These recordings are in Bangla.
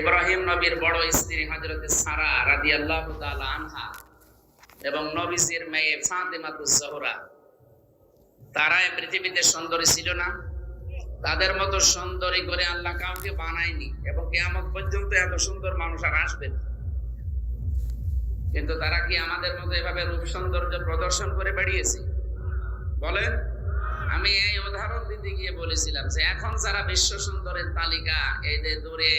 ইব্রাহিম নবীর বড় স্ত্রী হজরত সারা রাদি আল্লাহ আনহা এবং নবীজির মেয়ে ফাতেমাতুজ জহরা তারা এই পৃথিবীতে সুন্দরী ছিল না। তাদের মতো সুন্দরী করে আল্লাহ কাউকে বানায়নি এবং কেয়ামত পর্যন্ত এত সুন্দর মানুষ আর আসবে না। কিন্তু তারা কি আমাদের মতো এভাবে রূপ সৌন্দর্য প্রদর্শন করে বেড়িয়েছে? বলেন, আমি এই উদাহরণ দিতে গিয়ে বলেছিলাম যে এখন যারা বিশ্ব সুন্দরের তালিকা এই যে দূরে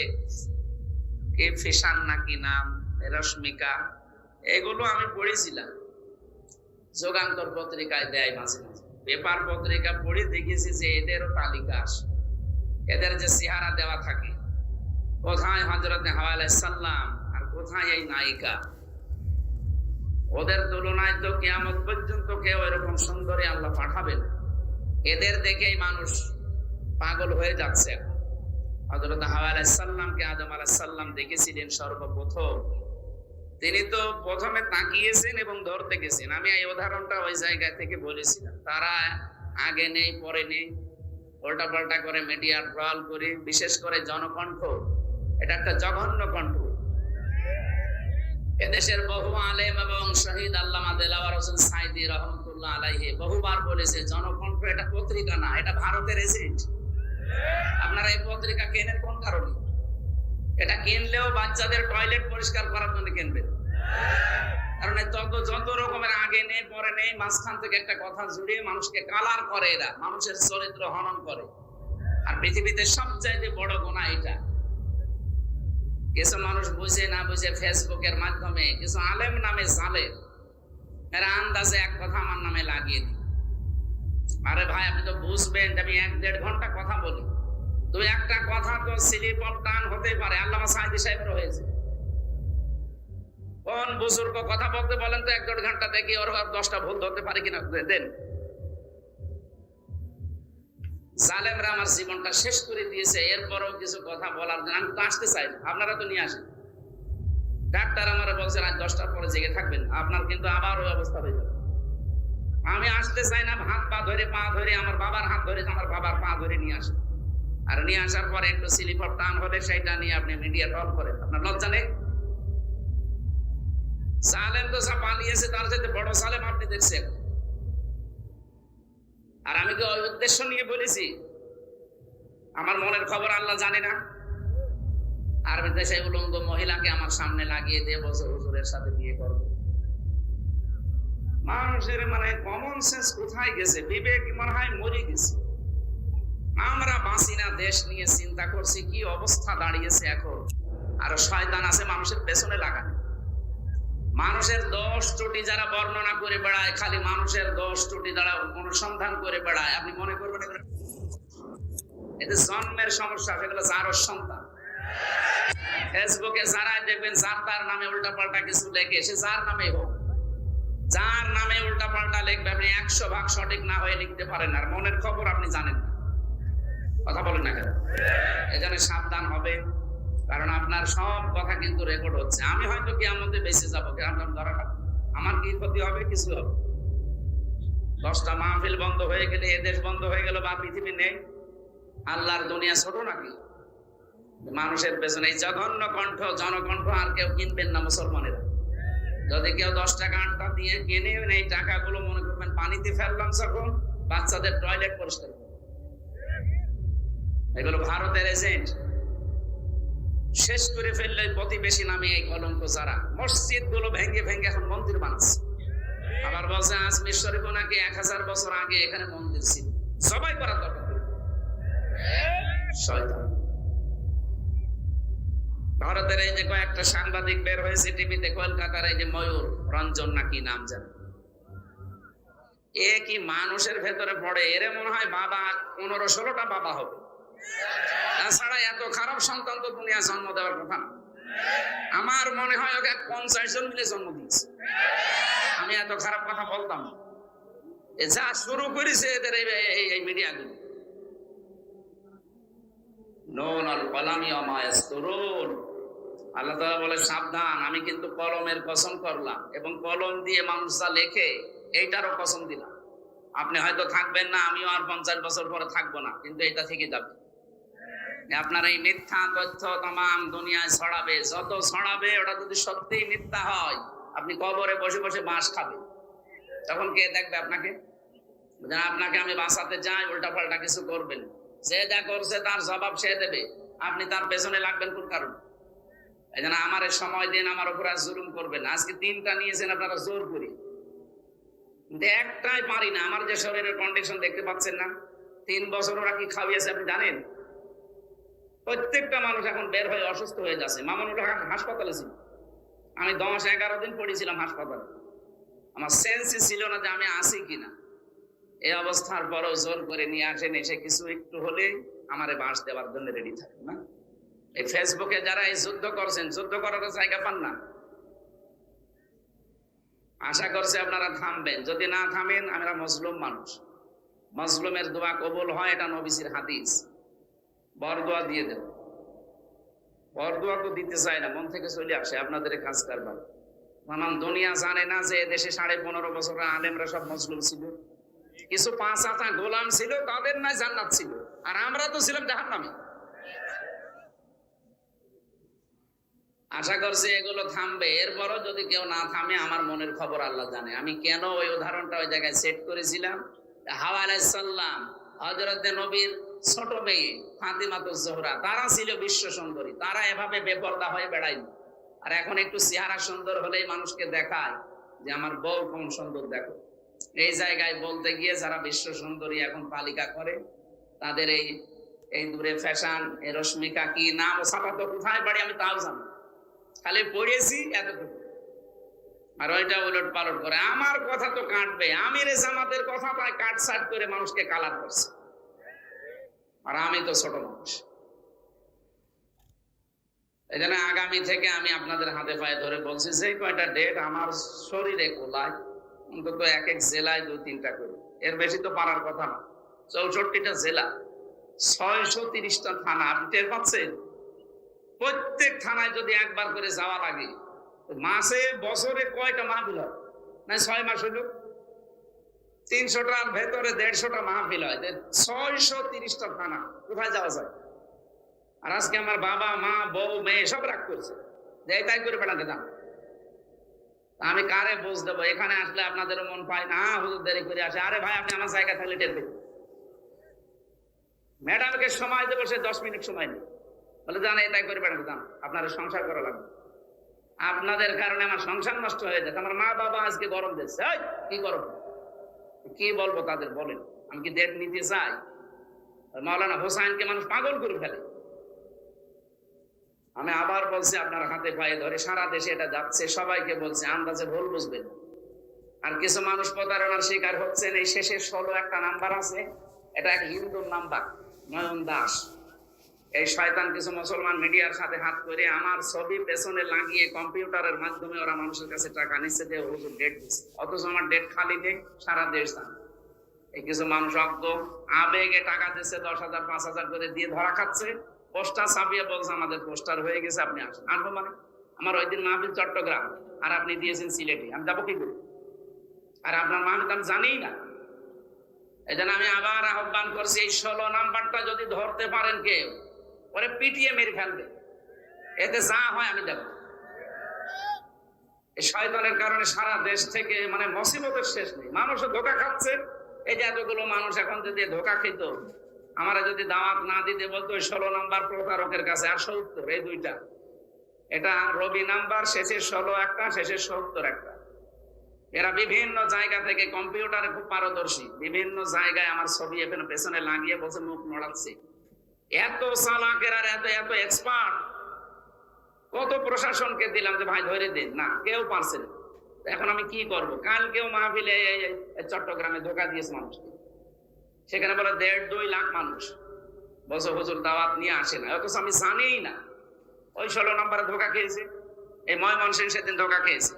কে ফিসান নাকি নাম রশ্মিকা, এগুলো আমি পড়েছিলাম। যোগান্তর পত্রিকায় দেয় মাঝে মাঝে। পেপার পত্রিকা পড়ে দেখেছি যে এদেরও তালিকা আসে। এদের যে চেহারা দেওয়া থাকে, কোথায় হজরত হাওয়া সাল্লাম আর কোথায় এই নায়িকা? ওদের তুলনায় তো কেয়ামত পর্যন্ত কেউ এরকম সুন্দরী আল্লাহ পাঠাবেন এদের দেখেই মানুষ পাগল হয়ে যাচ্ছে হজরত হাওয়া আলাইসাল্লামকে আদম আলাইসাল্লাম দেখেছিলেন সর্বপ্রথম। তিনি তো প্রথমে তাকিয়েছেন এবং ধরতে গেছেন। আমি এই উদাহরণটা ওই জায়গা থেকে বলেছিলাম। তারা আগে নেই, পরে নেই। উল্টা পাল্টা করে মিডিয়া ট্রল করে, বিশেষ করে জনকণ্ঠ। এটা একটা জঘন্য কণ্ঠ। এদেশের বহু আলেম এবং শহীদ আল্লামা দেলাওয়ার হোসেন সাইদি রহমতুল্লাহ আলাইহে বহুবার বলেছে, জনকণ্ঠ এটা পত্রিকা না, এটা ভারতের এজেন্ট। আপনারা এই পত্রিকা কেনেন? কোন কারণে? এটা কিনলেও বাচ্চাদের টয়লেট পরিষ্কার করার জন্য কিনবেন কারণ তত যত রকমের আগে নেই, পরে নেই, মাঝখান থেকে একটা কথা জুড়িয়ে মানুষকে কালার করে এরা, মানুষের চরিত্র হনন করে। আর পৃথিবীতে সবচাইতে বড় গোনা এটা। কিছু মানুষ বুঝে না বুঝে ফেসবুকের মাধ্যমে, কিছু আলেম নামে জালে এরা আন্দাজে এক কথা আমার নামে লাগিয়ে দিই আরে ভাই, আপনি তো বুঝবেন আমি এক দেড় ঘণ্টা কথা বলি। তো একটা কথা তো স্লিপ অফ টান হতে পারে আল্লাহ সাহিদি সাহেবের হয়েছে কোন বুজুর্গ কথা বলতে বলেন তো, এক দেড় ঘণ্টা দেখি ওর দশটা ভুল ধরতে পারে কিনা দেন। জালেমরা আমার জীবনটা শেষ করে দিয়েছে, এরপরও কিছু কথা বলার জন্য আমি তো আসতে চাই। আপনারা তো নিয়ে আসেন। ডাক্তার আমার বলছেন, আজ দশটার পরে জেগে থাকবেন, আপনার কিন্তু আবার ওই অবস্থা হয়ে যাবে। আমি আসতে চাই না, হাত পা ধরে পা ধরে, আমার বাবার হাত ধরে, আমার বাবার পা ধরে নিয়ে আসে। আর নিয়ে আসার পরে একটু স্লিপার টান হলে সেটা নিয়ে আপনি মিডিয়া টল করেন। আপনার লজ্জা নেই? সালেম তো সব পালিয়েছে, তার সাথে বড় সালেম আপনি দেখছেন। আর আমি ওই উদ্দেশ্য নিয়ে বলেছি? আমার মনের খবর আল্লাহ জানে না। আর দেশে উলঙ্গ মহিলাকে আমার সামনে লাগিয়ে দিয়ে বছর হুজুরের সাথে বিয়ে করবে মানুষের মানে কমন সেন্স কোথায় গেছে? বিবেক মনে হয় মরে গেছে। আমরা বাঁচি না, দেশ নিয়ে চিন্তা করছি, কি অবস্থা দাঁড়িয়েছে এখন? আর শয়তান আছে মানুষের পেছনে লাগানো মানুষের দশ ত্রুটি যারা বর্ণনা করে বেড়ায়, খালি মানুষের দশ ত্রুটি দ্বারা অনুসন্ধান করে বেড়ায়। আপনি মনে করবেন এতে জন্মের সমস্যা সেগুলো যার সন্তান। ফেসবুকে যারাই দেখবেন, যার তার নামে উল্টা পাল্টা কিছু লেখে, সে যার নামে হোক। যার নামে উল্টা পাল্টা লিখবে, আপনি একশো ভাগ সঠিক না হয়ে লিখতে পারেন, আর মনের খবর আপনি জানেন না। কথা বলেন না কেন? এখানে সাবধান হবে, কারণ আপনার সব কথা কিন্তু রেকর্ড হচ্ছে। আমি হয়তো কি আমাদের বেঁচে যাব কেমন ধরা আমার কি ক্ষতি হবে? কিছু হবে দশটা মাহফিল বন্ধ হয়ে গেলে এদেশ বন্ধ হয়ে গেল বা পৃথিবী নেই। আল্লাহর দুনিয়া ছোট নাকি? মানুষের পেছনে জঘন্য কণ্ঠ, জনকণ্ঠ আর কেউ কিনবেন না মুসলমানেরা। যদি কেউ দশ টাকা আটটা দিয়ে কিনে এই টাকাগুলো মনে করবেন পানিতে ফেললাম যখন, বাচ্চাদের টয়লেট পরিষ্কার এগুলো ভারতের এজেন্ট শেষ করে ফেললে প্রতিবেশী নামে এই কলঙ্ক যারা। মসজিদগুলো ভেঙে ভেঙে এখন মন্দির বানাচ্ছে। আবার বলছে আজমির শরীফ নাকি এক হাজার বছর আগে এখানে মন্দির ছিল। সবাই করা দরকার শয়তান। ভারতের এই যে কয়েকটা সাংবাদিক বের হয়েছে টিভিতে, কলকাতার এই যে ময়ূর, রঞ্জন নাকি নাম জানে? এ কি মানুষের ভেতরে পড়ে? এরে মনে হয় বাবা, পনেরো ষোলোটা বাবা হবে। তাছাড়া এত খারাপ সন্তান তো দুনিয়া জন্ম দেওয়ার কথা না। আমার মনে হয় ওকে পঞ্চাশ জন মিলে জন্ম দিয়েছে। আমি এত খারাপ কথা বলতাম যা শুরু করেছে এদের এই মিডিয়াগুলো। নুন আল কলামি অমায়াস্তরুন আল্লাহ তাআলা বলে, সাবধান, আমি কিন্তু কলমের কসম করলাম এবং কলম দিয়ে মানুষ যা লেখে, এইটারও কসম দিলাম। আপনি হয়তো থাকবেন না, আমিও আর পঞ্চাশ বছর পরে থাকব না, কিন্তু এটা থেকে যাবে। আপনার এই মিথ্যা তথ্য তাম দুনিয়ায় ছড়াবে, যত ছড়াবে, ওটা যদি সত্যিই মিথ্যা হয়, আপনি কবরে বসে বসে বাঁশ খাবেন। তখন কে দেখবে আপনাকে? আপনাকে আমি বাঁচাতে যাই উল্টা পাল্টা কিছু করবেন। যে যা করছে তার জবাব সে দেবে। আপনি তার পেছনে লাগবেন কোন কারণ? এই জন্য আমার সময় দিন, আমার উপর আর জুলুম করবেন আজকে তিনটা নিয়েছেন আপনারা জোর করি। কিন্তু একটাই পারি না, আমার যে শরীরের কন্ডিশন দেখতে পাচ্ছেন না। তিন বছর ওরা কি খাওয়িয়েছে আপনি জানেন? প্রত্যেকটা মানুষ এখন বের হয়ে অসুস্থ হয়ে যাচ্ছে। মামুনুল হক হাসপাতালে ছিল। আমি দশ এগারো দিন পড়েছিলাম হাসপাতালে। আমার সেন্সই ছিল না যে আমি আসি কিনা। এই অবস্থার পরও জোর করে নিয়ে আসেন, এসে কিছু একটু হলে আমারে বাঁশ দেওয়ার জন্য রেডি থাকেন, না? ফেসবুকে যারা এই যুদ্ধ করছেন, যুদ্ধ করার জায়গা পান না। আশা করছে আপনারা থামবেন। যদি না থামেন, আমরা মজলুম মানুষ। মজলুমের দোয়া কবুল হয়, এটা নবিসির হাদিস। বরদোয়া দিয়ে দেব বরদোয়া তো দিতে চায় না, মন থেকে চলে আসে আপনাদের কাজ কারবার মানাম দুনিয়া জানে না যে দেশে সাড়ে পনেরো বছর আলেমরা সব মজলুম ছিল। কিছু পাঁচ আতা গোলাম ছিল, তাদের নাই জান্নাত ছিল। আর আমরা তো ছিলাম জাহান্নামে। আশা করছি এগুলো থামবে। এরপরও যদি কেউ না থামে, আমার মনের খবর আল্লাহ জানে। আমি কেন ওই উদাহরণটা ওই জায়গায় সেট করেছিলাম? হাওয়া আলাইসাল্লাম হজরত নবীর ছোট মেয়ে ফাতিমা তো জোহরা, তারা ছিল বিশ্ব সুন্দরী। তারা এভাবে বেপর্দা হয়ে বেড়ায়নি আর এখন একটু চেহারা সুন্দর হলেই মানুষকে দেখায় যে আমার বউ কোন সুন্দর, দেখো। এই জায়গায় বলতে গিয়ে যারা বিশ্ব সুন্দরী এখন তালিকা করে, তাদের এই এই দূরে ফ্যাশন এই রশ্মিকা কি নাম ও সাফা কোথায় বাড়ি আমি তাও জানি খালি পড়েছি এতটুকু। আর ওইটা উলট পালট করে। আমার কথা তো কাটবে। আমির জামাতের কথা তাই কাট সাট করে মানুষকে কালার করছে। আর আমি তো ছোট মানুষ। এই জন্য আগামী থেকে আমি আপনাদের হাতে পায়ে ধরে বলছি, যে কয়টা ডেট আমার শরীরে কোলায়, অন্তত এক এক জেলায় দুই তিনটা করে। এর বেশি তো পারার কথা না। চৌষট্টিটা জেলা, ছয়শো তিরিশটা থানা। আপনি টের পাচ্ছেন? প্রত্যেক থানায় যদি একবার করে যাওয়া লাগে মাসে, বছরে কয়টা মাহফিল হয়? না, ছয় মাস হইল? তিনশোটার ভেতরে দেড়শোটা মাহফিল হয়। ছয়শো তিরিশটা থানা কোথায় যাওয়া যায়? আর আজকে আমার বাবা, মা, বউ, মেয়ে সব রাগ করছে। যে তাই করে বেড়াতে দাম আমি কারে বুঝ দেবো? এখানে আসলে আপনাদের মন পায় না। হুজুর দেরি করে আসে। আরে ভাই, আপনি আমার জায়গা থাকলে টের দেবেন ম্যাডামকে সময় দেবো, সে দশ মিনিট সময় নেই বলে জান এটাই করে দাম আপনার সংসার করা লাগবে। আপনাদের কারণে আমার সংসার নষ্ট হয়ে যাচ্ছে আমার মা বাবা আজকে গরম দিচ্ছে কি গরম? কি বলব তাদের, বলেন। আমি কি ডেট নিতে চাই? মাওলানা হোসাইনকে মানুষ পাগল করে ফেলে। আমি আবার বলছি, আপনার হাতে পায়ে ধরে সারা দেশে এটা যাচ্ছে। সবাইকে বলছে, আন্দাজে ভুল বুঝবেন। আর কিছু মানুষ প্রতারণার শিকার হচ্ছেন। এই শেষের ষোলো একটা নাম্বার আছে। এটা এক হিন্দুর নাম্বার, নয়ন দাস। এই শয়তান কিছু মুসলমান মিডিয়ার সাথে হাত করে আমার ছবি পেছনে লাগিয়ে কম্পিউটারের মাধ্যমে ওরা মানুষের কাছে টাকা নিচ্ছে যে হুজুর ডেট দিচ্ছে। অথচ আমার ডেট খালি নেই, সারা দেশ জানে। এই কিছু মানুষ অজ্ঞ, আবেগে টাকা দিচ্ছে, দশ হাজার, পাঁচ হাজার করে দিয়ে ধরা খাচ্ছে। পোস্টার ছাপিয়ে বলছে, আমাদের পোস্টার হয়ে গেছে, আপনি আসেন। আনব মানে? আমার ওই দিন মাহফিল চট্টগ্রাম, আর আপনি দিয়েছেন সিলেটে। আমি যাব কি করে? আর আপনার মাহফিল আমি জানিই না। এই আমি আবার আহ্বান করছি, এই ষোলো নাম্বারটা যদি ধরতে পারেন কেউ ওরে পিটিয়ে মেরে ফেলবে এতে যা হয় আমি দেখব এই শয়তানের কারণে সারা দেশ থেকে মানে মুসিবতের শেষ নেই। মানুষ ধোকা খাচ্ছে। এই যে এতগুলো মানুষ এখন যদি ধোকা খেত, আমরা যদি দাওয়াত না দিতে বলতো, ওই ষোলো নাম্বার প্রতারকের কাছে আর সত্তর, এই দুইটা। এটা রবি নাম্বার শেষের ষোলো একটা শেষের সত্তর একটা। এরা বিভিন্ন জায়গা থেকে কম্পিউটারে খুব পারদর্শী। বিভিন্ন জায়গায় আমার ছবি এখানে পেছনে লাগিয়ে বসে মুখ নড়াচ্ছে। এত চালাকের আর এত এত এক্সপার্ট কত প্রশাসনকে দিলাম যে, ভাই, ধরে দিন না, কেউ পারছে না। এখন আমি কি করব? কালকেও মাহফিলে চট্টগ্রামে ধোকা দিয়েছে মানুষকে। সেখানে বলে, দেড়, দুই লাখ মানুষ। বছর বছর দাওয়াত নিয়ে আসে না। অথচ আমি জানিই না। ওই ষোলো নম্বরে ধোকা খেয়েছে। এই ময়মনসিং সেদিন ধোকা খেয়েছে।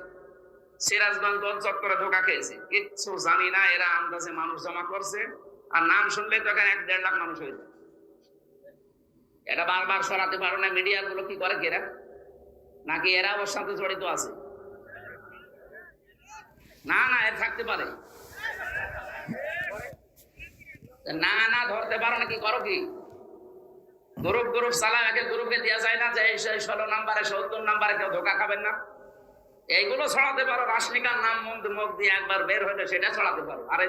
সিরাজগঞ্জ গোল চত্বরে ধোকা খেয়েছে। কিচ্ছু জানি না, এরা আন্দাজে মানুষ জমা করছে। আর নাম শুনলে তো এখানে এক, দেড় লাখ মানুষ হয়ে যায়। এটা বারবার সরাতে পারো না মিডিয়ারগুলো কি করে কেরা নাকি এরা ওর সাথে জড়িত আছে? না না এর থাকতে পারে। না না, ধরতে পারো না, কি করো কি? গ্রুপ গ্রুপ চালা একে গ্রুপে দেওয়া যায় না, যে এই ষোলো নাম্বারে, সত্তর নাম্বারে কেউ ধোকা খাবেন না। এইগুলো ছড়াতে পারো রাসনিকার নাম মুখ দিয়ে একবার বের হলে সেটা ছড়াতে পারো, আর এই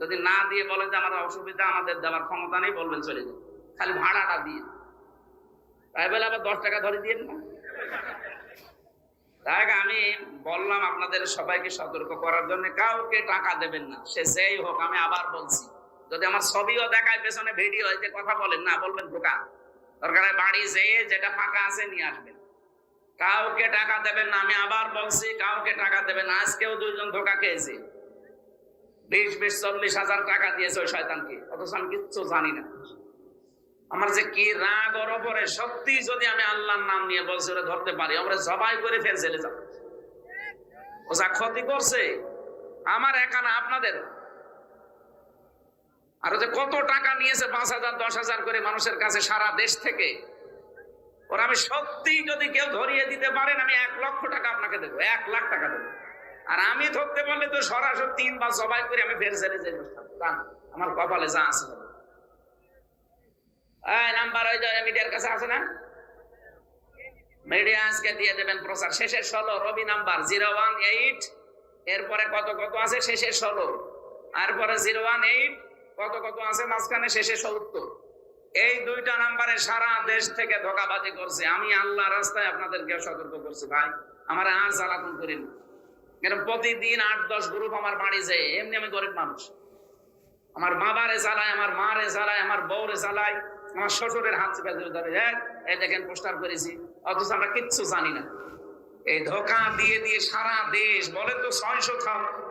যদি না দিয়ে বলেন যে আমার অসুবিধা, আমাদের দেওয়ার ক্ষমতা নেই, বলবেন চলে যান। খালি ভাড়াটা দিয়ে তাই বলে আবার দশ টাকা ধরে দিয়ে না? তাই আমি বললাম আপনাদের সবাইকে সতর্ক করার জন্য, কাউকে টাকা দেবেন না। সে যেই হোক, আমি আবার বলছি। যদি আমার ছবিও দেখায়, পেছনে ভিডিও যে কথা বলেন, না বলবেন ঢোকা দরকার বাড়ি যেয়ে যেটা ফাঁকা আছে নিয়ে আসবেন। কাউকে টাকা দেবেন না, আমি আবার বলছি, কাউকে টাকা দেবেন আজকেও দুইজন ধোকা খেয়েছি। বিশ বিশ, চল্লিশ হাজার টাকা দিয়েছে ওই শয়তানকে। অথচ আমি কিচ্ছু জানি না। আমার যে কি রাগ ওর ওপরে, সত্যি যদি আমি আল্লাহর নাম নিয়ে বলছি, ওরা ধরতে পারি আমরা জবাই করে ফের জেলে যাব। ক্ষতি করছে, আমার একা আপনাদের। আর যে কত টাকা নিয়েছে, পাঁচ হাজার, দশ হাজার করে মানুষের কাছে সারা দেশ থেকে। ওরা আমি সত্যি যদি কেউ ধরিয়ে দিতে পারেন, আমি এক লক্ষ টাকা আপনাকে দেবো, এক লাখ টাকা দেবো। আর আমি ধরতে পারলে তো সরাসরি তিনবার জবাই করে আমি ফের জেলে যাই আমার কপালে যা আছে নাম্বার মিডিয়ার কাছে আছে না? মিডিয়া আজকে দিয়ে দেবেন প্রচার। শেষের ষোলো, Robi number, zero one eight, এরপরে কত কত আছে? শেষে ষোলো। তারপরে জিরো ওয়ান এইট, কত কত আছে? মাঝখানে শেষে সত্তর। এই দুইটা নাম্বারে সারা দেশ থেকে ধোকাবাজি করছে। আমি আল্লাহ রাস্তায় আপনাদেরকে সতর্ক করছি ভাই। আমার আর জ্বালাতন করেন। এরকম প্রতিদিন আট দশ গ্রুপ আমার বাড়ি যায় এমনি আমি গরিব মানুষ। আমার বাবারে জ্বালায় আমার মারে জ্বালায় আমার বউরে জ্বালায় আমার শ্বশুরের হাত চেপে ধরে ধরে "এই, এই দেখেন পোস্টার করেছি অথচ আমরা কিচ্ছু জানি না। এই ধোকা দিয়ে দিয়ে সারা দেশ বলে তো ছয়শো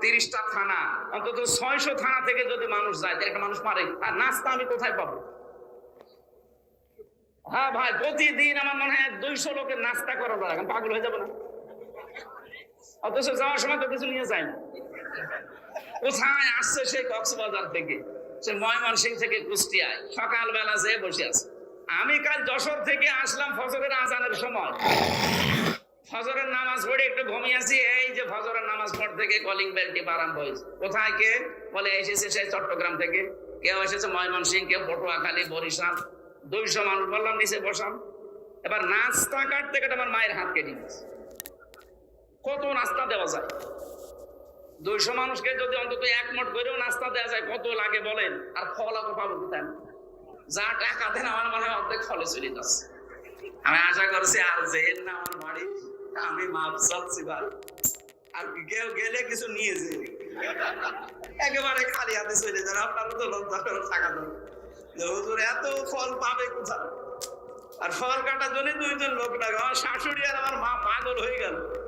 তিরিশটা থানা অন্তত ছয়শো থানা থেকে যদি মানুষ যায় একটা মানুষ মারে আর নাস্তা আমি কোথায় পাবো? হ্যাঁ ভাই প্রতিদিন আমার মনে হয় দুইশো লোকের নাস্তা করা লাগে পাগল হয়ে যাব না? অথচ যাওয়ার সময় তো কিছু নিয়ে যায় না কোথায় আসছে সেই কক্সবাজার থেকে? সে ময়মনসিং থেকে কুষ্টিয়ায়। সকালবেলা যেয়ে বসে আছে। আমি কাল যশোর থেকে আসলাম ফজরের আজানের সময়। ফজরের নামাজ পড়ে একটু ঘুমিয়েছি এই যে ফজরের নামাজ পড় থেকে কলিং বেল টিপ আরম্ভ হয়েছে। কোথায় কে? বলে এসেছে সেই চট্টগ্রাম থেকে। কেউ এসেছে ময়মনসিং কেউ পটুয়াখালী, বরিশাল। দুইশো মানুষ বললাম, নিচে বসাম এবার নাস্তা কাটতে কাটতে আমার মায়ের হাত কেটে গেছে। কত নাস্তা দেওয়া যায়? দুইশো মানুষকে যদি অন্তত এক মোট করেও নাস্তা দেওয়া যায়, কত লাগে বলেন? আর ফল অত পাবো কোথায়? যা টাকা দেন, আমার মনে হয় অর্ধেক ফলে চলে যাচ্ছে। আমি আশা করছি আর যেন না আমার বাড়ি আমি মাপ চাচ্ছি ভাই। আর কেউ গেলে কিছু নিয়ে যে একেবারে খালি হাতে চলে যান আপনারও তো লোক দরকার টাকা দেন হুজুর এত ফল পাবে কোথায়? আর ফল কাটার জন্য দুইজন লোক লাগে। আমার শাশুড়ি আর আমার মা পাগল হয়ে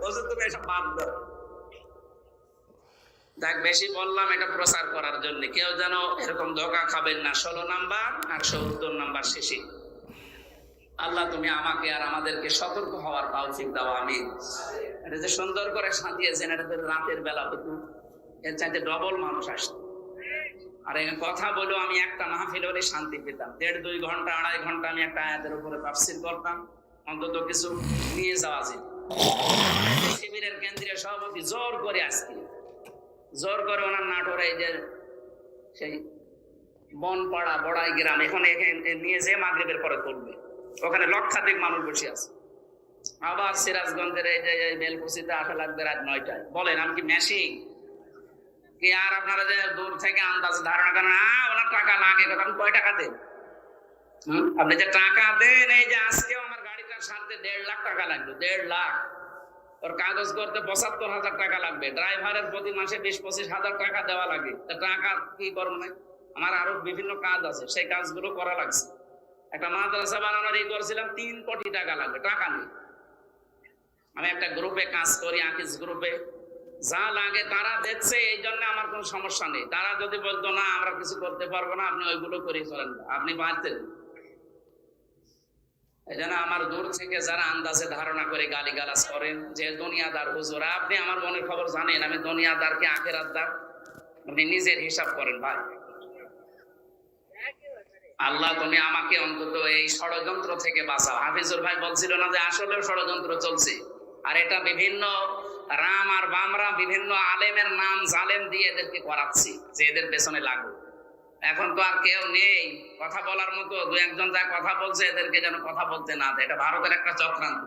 বলছে এসব বাদ দাও। দেখ, বেশি বললাম এটা প্রচার করার জন্য। কেউ যেন এরকম ধোকা খাবেন না। ষোলো নাম্বার আর সত্তর নাম্বার শেষে আল্লাহ, তুমি আমাকে আর আমাদেরকে সতর্ক হওয়ার তৌফিক দাও আমি এটা যে সুন্দর করে সাজিয়েছেন, এটা তো রাতের বেলা হতো এর চাইতে ডবল মানুষ আসতো আর এই কথা বলেও আমি একটা মাহফিল হলে শান্তি পেতাম। দেড়, দুই ঘণ্টা, আড়াই ঘণ্টা আমি একটা আয়াতের উপরে তাফসির করতাম। অন্তত কিছু নিয়ে যাওয়া যেত শিবিরের কেন্দ্রীয় সভাপতি জোর করে আজকে জোর করে ওনার নাটোরে যে সেই বনপাড়া বড়াই গ্রাম, এখানে নিয়ে যে মাগরিবের পরে করবে। ওখানে লক্ষাধিক মানুষ বসে আছে। আবার সিরাজগঞ্জের এই যে বেলকুচিতে আসা লাগবে রাত নয়টায়। বলেন, আমি কি মেশিন কি আর আপনারা যে দূর থেকে আন্দাজ ধারণা করেন ওনার টাকা লাগে আপনি কয় টাকা দেন? আপনি যে টাকা দেন, এই যে আজকেও গাড়িটার সাথে দেড় লাখ টাকা লাগবে, দেড় লাখ। ওর কাগজ করতে পঁচাত্তর হাজার টাকা লাগবে। ড্রাইভারের প্রতি মাসে বিশ, পঁচিশ হাজার টাকা দেওয়া লাগে। টাকা কি করব না আমার আরও বিভিন্ন কাজ আছে, সেই কাজগুলো করা লাগছে। একটা মাদ্রাসা বানানোর এই করছিলাম, তিন কোটি টাকা লাগবে, টাকা নেই। আমি একটা গ্রুপে কাজ করি, আকিস গ্রুপে যা লাগে তারা দেখছে, এই জন্য আমার কোনো সমস্যা নেই। তারা যদি বলতো, না, আমরা কিছু করতে পারব না, আপনি ওইগুলো করে চলেন আপনি পারতেন জন্য আমার দূর থেকে যারা আন্দাজে ধারণা করে গালি গালাজ করেন যে দুনিয়াদার হুজুর, আপনি আমার মনের খবর জানেন, আমি দুনিয়াদারকে আখের আদার আপনি নিজের হিসাব করেন ভাই। আল্লাহ, তুমি আমাকে অন্তত এই ষড়যন্ত্র থেকে বাঁচাও। হাফিজুর ভাই বলছিল না যে আসলেও ষড়যন্ত্র চলছে? আর এটা বিভিন্ন রাম আর বামরা বিভিন্ন আলেমের নাম জালেম দিয়ে এদেরকে করাচ্ছি, যে এদের পেছনে লাগু এখন তো আর কেউ নেই। কথা বলার মতো দু একজন যা কথা বলছে, এদেরকে যেন কথা বলতে না দেয়। এটা ভারতের একটা চক্রান্ত।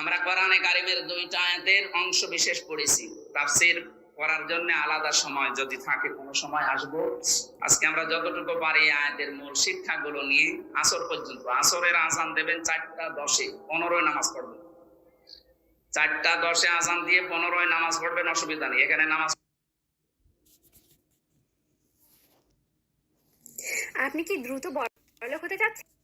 আমরা কোরআনে কারিমের দুইটা আয়াতের অংশ বিশেষ পড়েছি। তাফসির করার জন্য আলাদা সময় যদি থাকে, কোনো সময় আসব। আজকে আমরা যতটুকু পারি আয়াতের মূল শিক্ষাগুলো নিয়ে আসর পর্যন্ত। আসরের আজান দেবেন চারটা দশে পনেরোই নামাজ পড়বেন। চারটা দশে আজান দিয়ে পনেরোই নামাজ পড়বেন, অসুবিধা নেই। এখানে নামাজ আপনি কি দ্রুত বড়লোক হতে চাচ্ছেন?